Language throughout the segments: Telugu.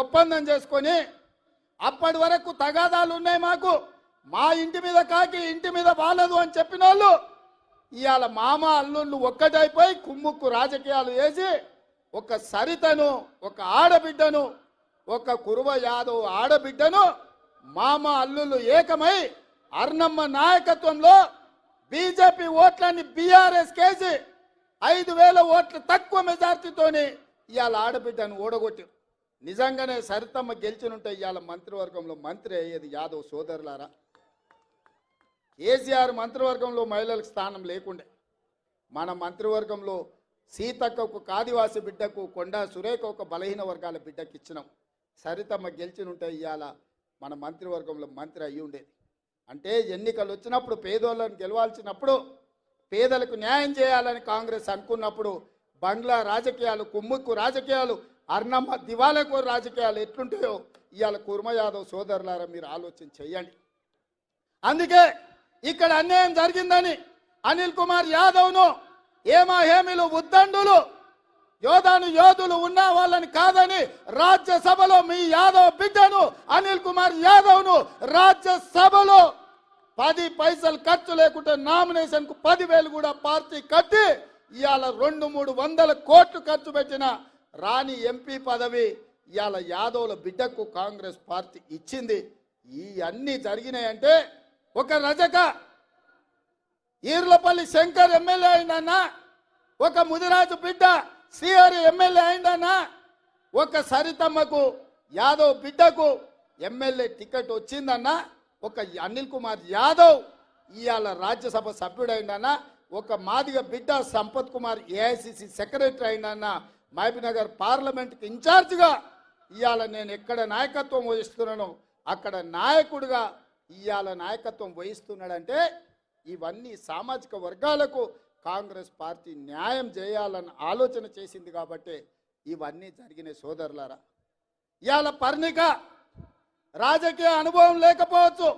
ఒప్పందం చేసుకొని అప్పటి వరకు తగాదాలు ఉన్నాయి మాకు. మా ఇంటి మీద కాకి ఇంటి మీద బాలదు అని చెప్పిన వాళ్ళు ఇవాళ మామ అల్లుళ్ళు ఒక్కటైపోయి కుమ్ముక్కు రాజకీయాలు వేసి ఒక సరితను ఒక ఆడబిడ్డను ఒక కురువ యాదవ్ ఆడబిడ్డను మామ అల్లుళ్ళు ఏకమై అర్ణమ్మ నాయకత్వంలో బీజేపీ ఓట్లని బీఆర్ఎస్ కేసి ఐదు వేల ఓట్ల తక్కువ మెజార్టీతోని ఇవాళ ఆడబిడ్డను ఓడగొట్టారు. నిజంగానే సరితమ్మ గెలిచినుంటే ఇవాళ మంత్రివర్గంలో మంత్రి అయ్యేది యాదవ్ సోదరులారా? కేసీఆర్ మంత్రివర్గంలో మహిళలకు స్థానం లేకుండే. మన మంత్రివర్గంలో సీతక్కకు ఆదివాసి బిడ్డకు కొండా సురేఖ ఒక బలహీన వర్గాల బిడ్డకి ఇచ్చినాం. సరితమ్మ గెలిచినుంటే ఇవాళ మన మంత్రివర్గంలో మంత్రి అయ్యి ఉండేది. అంటే ఎన్నికలు వచ్చినప్పుడు పేదోళ్ళని గెలవాల్సినప్పుడు పేదలకు న్యాయం చేయాలని కాంగ్రెస్ అనుకున్నప్పుడు బంగ్లా రాజకీయాలు కుమ్ముక్కు రాజకీయాలు అర్ణమ్మ దివాలకు రాజకీయాలు ఎట్లుంటాయో ఇవాళ కుర్మ యాదవ్ సోదరులారా మీరు ఆలోచన చెయ్యండి. అందుకే ఇక్కడ అన్యాయం జరిగిందని అనిల్ కుమార్ యాదవ్ను ఏమా హేమిలు ఉద్దండులు యోధాను యోధులు ఉన్న వాళ్ళని కాదని రాజ్యసభలో మీ యాదవ్ బిడ్డను అనిల్ కుమార్ యాదవ్ను రాజ్యసభలో పది పైసలు ఖర్చు లేకుంటే నామినేషన్కు పదివేలు కూడా పార్టీ కట్టి ఇవాళ రెండు మూడు వందల కోట్లు ఖర్చు పెట్టిన రాని ఎంపీ పదవి ఇవాళ యాదవ్ల బిడ్డకు కాంగ్రెస్ పార్టీ ఇచ్చింది. ఇవన్నీ జరిగినాయంటే ఒక రజక ఈర్లపల్లి శంకర్ ఎమ్మెల్యే అయిందన్నా ఒక ముదిరాజు బిడ్డ శ్రీహరి ఎమ్మెల్యే అయిందన్నా ఒక సరితమ్మకు యాదవ్ బిడ్డకు ఎమ్మెల్యే టికెట్ వచ్చిందన్నా ఒక అనిల్ కుమార్ యాదవ్ ఇవాళ రాజ్యసభ సభ్యుడైందన్నా ఒక మాదిగ బిడ్డ సంపత్ కుమార్ ఏఐసిసి సెక్రటరీ అయిందన్నా మహబీనగర్ పార్లమెంట్కి ఇన్ఛార్జ్గా ఇవాళ నేను ఎక్కడ నాయకత్వం వహిస్తున్నానో అక్కడ నాయకుడిగా ఇవాళ నాయకత్వం వహిస్తున్నాడంటే ఇవన్నీ సామాజిక వర్గాలకు కాంగ్రెస్ పార్టీ న్యాయం చేయాలని ఆలోచన చేసింది కాబట్టి ఇవన్నీ జరిగిన సోదరులారా. ఇవాళ పర్ణిక రాజకీయ అనుభవం లేకపోవచ్చు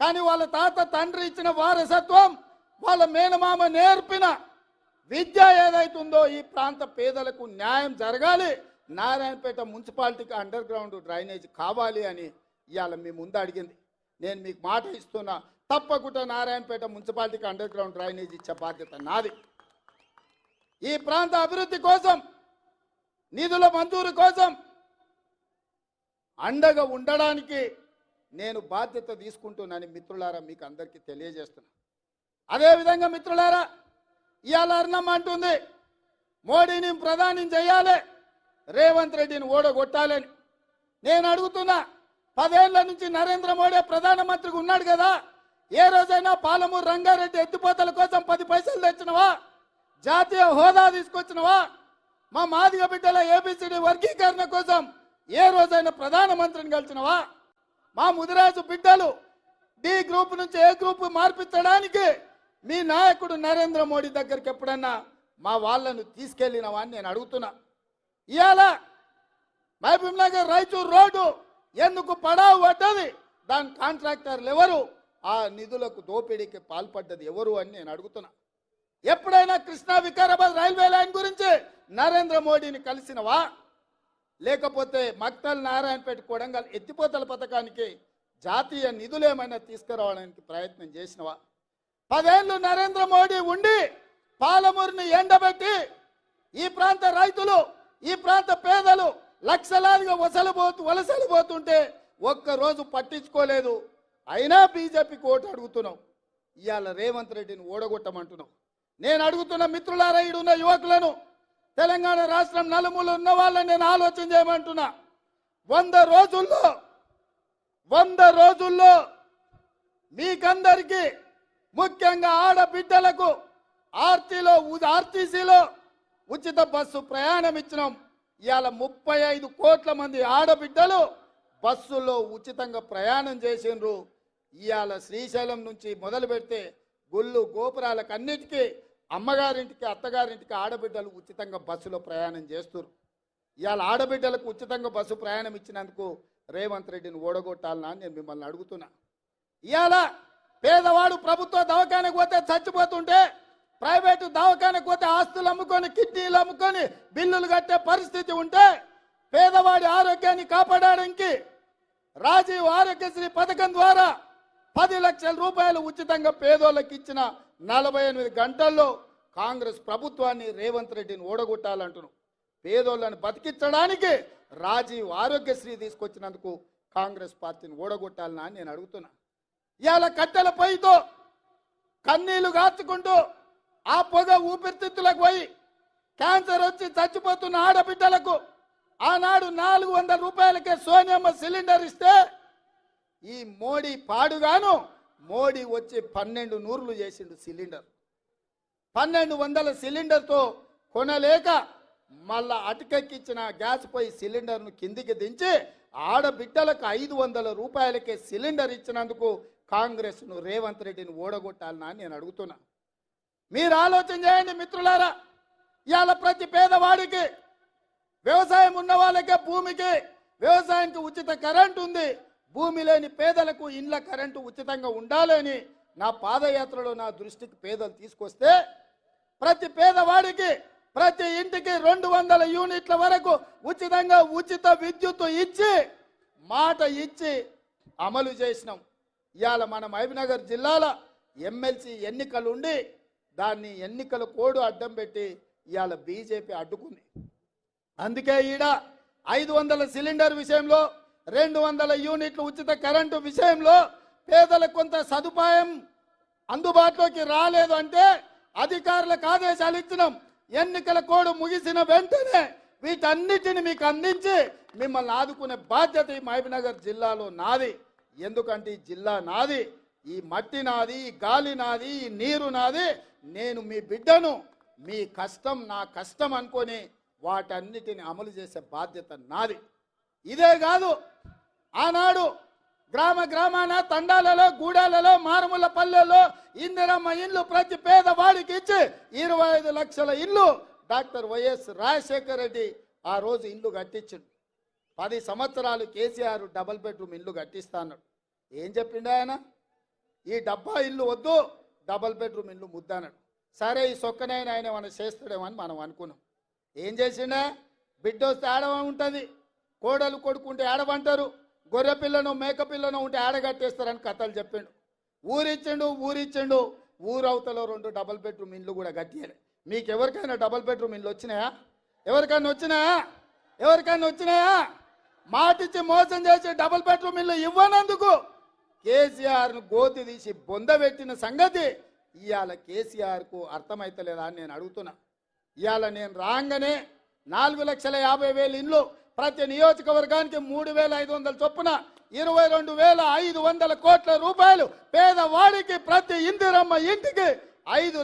కానీ వాళ్ళ తాత తండ్రి ఇచ్చిన వారసత్వం వాళ్ళ మేనమామ నేర్పిన విద్య ఏదైతుందో ఈ ప్రాంత పేదలకు న్యాయం జరగాలి. నారాయణపేట మున్సిపాలిటీకి అండర్ గ్రౌండ్ డ్రైనేజ్ కావాలి అని ఇవాళ మీ ముందు అడిగింది. నేను మీకు మాట ఇస్తున్నా తప్పకుండా నారాయణపేట మున్సిపాలిటీకి అండర్ గ్రౌండ్ డ్రైనేజ్ ఇచ్చే బాధ్యత నాది. ఈ ప్రాంత అభివృద్ధి కోసం నిధుల మంజూరు కోసం అండగా ఉండడానికి నేను బాధ్యత తీసుకుంటున్నాను మిత్రులారా మీకు అందరికీ తెలియజేస్తున్నా. అదేవిధంగా మిత్రులారా ఇవాళ అర్ణం అంటుంది. మోడీని ప్రధాని చేయాలి. రేవంత్ రెడ్డిని ఓడగొట్టాలని నేను అడుగుతున్నా పదేళ్ళ నుంచి నరేంద్ర మోడీ ప్రధానమంత్రిగా ఉన్నాడు కదా. ఏ రోజైనా పాలమూరు రంగారెడ్డి ఎత్తిపోతల కోసం పది పైసలు తెచ్చినవా? జాతీయ హోదా తీసుకొచ్చినవా? మా మాదిగ బిడ్డల ఏబిసిడి వర్గీకరణ కోసం ఏ రోజైనా ప్రధానమంత్రిని కలిసినవా? మా ముదిరాజు బిడ్డలు డి గ్రూప్ నుంచి ఏ గ్రూప్ మార్పించడానికి మీ నాయకుడు నరేంద్ర మోడీ దగ్గరికి ఎప్పుడన్నా మా వాళ్ళను తీసుకెళ్ళినవా అని నేను అడుగుతున్నా. ఇవాళ మహబూబ్ నగర్ రాయచూర్ రోడ్డు ఎందుకు పడావు పడ్డది దాని కాంట్రాక్టర్లు ఎవరు? ఆ నిధులకు దోపిడీకి పాల్పడ్డది ఎవరు అని నేను అడుగుతున్నా. ఎప్పుడైనా కృష్ణా వికారాబాద్ రైల్వే లైన్ గురించి నరేంద్ర మోడీని కలిసినవా? లేకపోతే మక్తల్ నారాయణపేట కొడంగల్ ఎత్తిపోతల పథకానికి జాతీయ నిధులు ఏమైనా తీసుకురావడానికి ప్రయత్నం చేసినవా? పదేళ్ళు నరేంద్ర మోడీ ఉండి పాలమూరుని ఎండబెట్టి ఈ ప్రాంత రైతులు ఈ ప్రాంత పేదలు లక్షలాదిగా వసలిపోతూ వలసలిపోతుంటే ఒక్క రోజు పట్టించుకోలేదు. అయినా బీజేపీ ఓటు అడుగుతున్నావు ఇవాళ రేవంత్ రెడ్డిని ఓడగొట్టమంటున్నావు నేను అడుగుతున్న మిత్రులారా ఉన్న యువకులను తెలంగాణ రాష్ట్రం నలుమూలు ఉన్న వాళ్ళని నేను ఆలోచన చేయమంటున్నా. వంద రోజుల్లో వంద రోజుల్లో మీకందరికీ ముఖ్యంగా ఆడబిడ్డలకు ఆర్టీలో ఆర్టీసీలో ఉచిత బస్సు ప్రయాణం ఇచ్చినాం. ఇవాళ ముప్పై ఐదు కోట్ల మంది ఆడబిడ్డలు బస్సులో ఉచితంగా ప్రయాణం చేసిండ్రు. ఇవాళ శ్రీశైలం నుంచి మొదలు పెడితే గుళ్ళు గోపురాలకు అన్నిటికీ అమ్మగారింటికి అత్తగారింటికి ఆడబిడ్డలు ఉచితంగా బస్సులో ప్రయాణం చేస్తారు ఇవాళ ఆడబిడ్డలకు ఉచితంగా బస్సు ప్రయాణం ఇచ్చినందుకు రేవంత్ రెడ్డిని ఓడగొట్టాలనా నేను మిమ్మల్ని అడుగుతున్నా. ఇవాళ పేదవాడు ప్రభుత్వ దవాఖానకు పోతే చచ్చిపోతుంటే ప్రైవేటు దవాఖానకు పోతే ఆస్తులు అమ్ముకొని కిడ్నీలు అమ్ముకొని బిల్లులు కట్టే పరిస్థితి ఉంటే పేదవాడి ఆరోగ్యాన్ని కాపాడడానికి రాజీవ్ ఆరోగ్యశ్రీ పథకం ద్వారా పది లక్షల రూపాయలు ఉచితంగా పేదోళ్ళకి ఇచ్చిన నలభై ఎనిమిది గంటల్లో కాంగ్రెస్ ప్రభుత్వాన్ని రేవంత్ రెడ్డిని ఓడగొట్టాలంటున్నాం. పేదోళ్ళని బతికించడానికి రాజీవ్ ఆరోగ్యశ్రీ తీసుకొచ్చినందుకు కాంగ్రెస్ పార్టీని ఓడగొట్టాలని అని నేను అడుగుతున్నా. ఇవాళ కట్టెల పొయ్యితో కన్నీళ్ళు గార్చుకుంటూ ఆ పొగ ఊపిరితిత్తులకు పోయి క్యాన్సర్ వచ్చి చచ్చిపోతున్న ఆడబిడ్డలకు ఆనాడు నాలుగు వందల రూపాయలకే సోనియమ్మ సిలిండర్ ఇస్తే ఈ మోడీ పాడుగాను మోడీ వచ్చి పన్నెండు నూర్లు చేసిండు సిలిండర్. పన్నెండు వందల సిలిండర్తో కొనలేక మళ్ళా అటుకెక్కిచ్చిన గ్యాస్ పోయి సిలిండర్ను కిందికి దించి ఆడబిడ్డలకు ఐదు వందల రూపాయలకే సిలిండర్ ఇచ్చినందుకు కాంగ్రెస్ను రేవంత్ రెడ్డిని ఓడగొట్టాలనా అని నేను అడుగుతున్నా. మీరు ఆలోచన చేయండి మిత్రులారా. ఇవాళ ప్రతి పేదవాడికి వ్యవసాయం ఉన్న వాళ్ళకే భూమికి వ్యవసాయానికి ఉచిత కరెంట్ ఉంది. భూమి లేని పేదలకు ఇండ్ల కరెంటు ఉచితంగా ఉండాలని నా పాదయాత్రలో నా దృష్టికి పేదలు తీసుకొస్తే ప్రతి పేదవాడికి ప్రతి ఇంటికి రెండు వందల యూనిట్ల వరకు ఉచితంగా ఉచిత విద్యుత్ ఇచ్చి మాట ఇచ్చి అమలు చేసినాం. ఇవాళ మన మహబీనగర్ జిల్లాల ఎమ్మెల్సీ ఎన్నికలు ఉండి దాన్ని ఎన్నికల కోడ్ అడ్డం పెట్టి ఇవాళ బీజేపీ అడ్డుకుంది. అందుకే ఈడ ఐదు వందల సిలిండర్ విషయంలో రెండు వందల యూనిట్లు ఉచిత కరెంటు విషయంలో పేదలకు కొంత సదుపాయం అందుబాటులోకి రాలేదు అంటే అధికారులకు ఆదేశాలు ఇచ్చినాం. ఎన్నికల కోడ్ ముగిసిన వెంటనే వీటన్నిటిని మీకు అందించి మిమ్మల్ని ఆదుకునే బాధ్యత ఈ మహబీనగర్ జిల్లాలో నాది. ఎందుకంటే ఈ జిల్లా నాది ఈ మట్టి నాది ఈ గాలి నాది ఈ నీరు నాది. నేను మీ బిడ్డను మీ కష్టం నా కష్టం అనుకొని వాటన్నిటిని అమలు చేసే బాధ్యత నాది. ఇదే కాదు ఆనాడు గ్రామ గ్రామాన తండాలలో గూడాలలో మారుమూల పల్లెల్లో ఇందిరమ్మ ఇల్లు ప్రతి పేదవాడికి ఇచ్చి ఇరవై ఐదు లక్షల ఇల్లు డాక్టర్ వైఎస్ రాజశేఖర రెడ్డి ఆ రోజు ఇల్లు కట్టించిండు. పది సంవత్సరాలు కేసీఆర్ డబల్ బెడ్రూమ్ ఇల్లు కట్టిస్తాడు ఏం చెప్పిండు ఆయన? ఈ డబ్బా ఇల్లు వద్దు డబల్ బెడ్రూమ్ ఇల్లు ముద్దన్నాడు సరే ఈ సొక్కనైనా ఆయన మనం చేస్తాడేమో అని మనం అనుకున్నాం. ఏం చేసిండే? బిడ్డ వస్తే ఆడవ ఉంటుంది. కోడలు కొడుకుంటే ఆడవంటారు. గొర్రె పిల్లను మేక పిల్లను ఉంటే ఆడగట్టేస్తారని కథలు చెప్పిండు. ఊరిచ్చిండు ఊరిచ్చిండు. ఊరవతలో రెండు డబల్ బెడ్రూమ్ ఇండ్లు కూడా కట్టియాలి మీకు ఎవరికైనా డబల్ బెడ్రూమ్ ఇండ్లు వచ్చినాయా? ఎవరికైనా వచ్చినాయా? ఎవరికైనా వచ్చినాయా? మాటిచ్చి మోసం చేసి డబుల్ బెడ్రూమ్ ఇల్లు ఇవ్వనందుకు కేసీఆర్ను గోతి తీసి బొందబెట్టిన సంగతి ఇవాళ కేసీఆర్కు అర్థమైతలేదా అని నేను అడుగుతున్నా. ఇవాళ నేను రాగానే నాలుగు లక్షల యాభై వేలు ఇండ్లు ప్రతి నియోజకవర్గానికి మూడు వేల ఐదు వందల చొప్పున ఇరవై రెండు వేల ఐదు వందల కోట్ల రూపాయలు పేదవాడికి ప్రతి ఇందిరమ్మ ఇంటికి ఐదు